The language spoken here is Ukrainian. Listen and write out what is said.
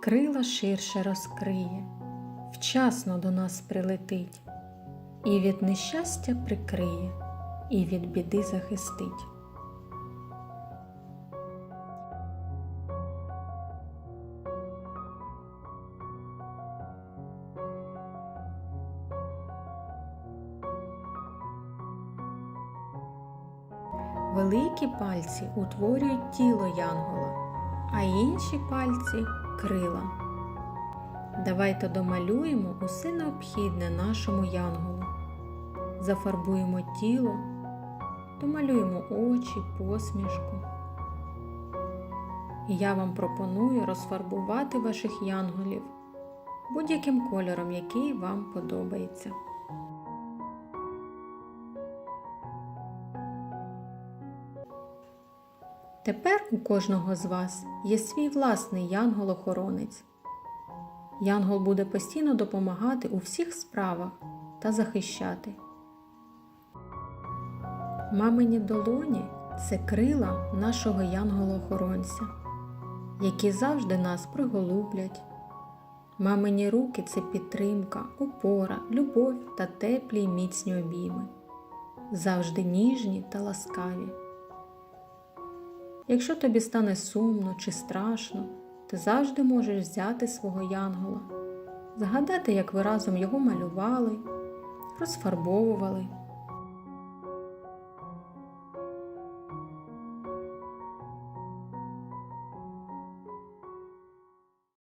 крила ширше розкриє, вчасно до нас прилетить, і від нещастя прикриє, і від біди захистить. Великі пальці утворюють тіло янгола, а інші пальці крила. Давайте домалюємо усе необхідне нашому янголу. Зафарбуємо тіло, домалюємо очі, посмішку. І я вам пропоную розфарбувати ваших янголів будь-яким кольором, який вам подобається. Тепер у кожного з вас є свій власний янгол-охоронець. Янгол буде постійно допомагати у всіх справах та захищати. Мамині долоні це крила нашого янгола-охоронця, які завжди нас приголублять. Мамині руки це підтримка, опора, любов та теплі й міцні обійми, завжди ніжні та ласкаві. Якщо тобі стане сумно чи страшно, ти завжди можеш взяти свого янгола, згадати, як ви разом його малювали, розфарбовували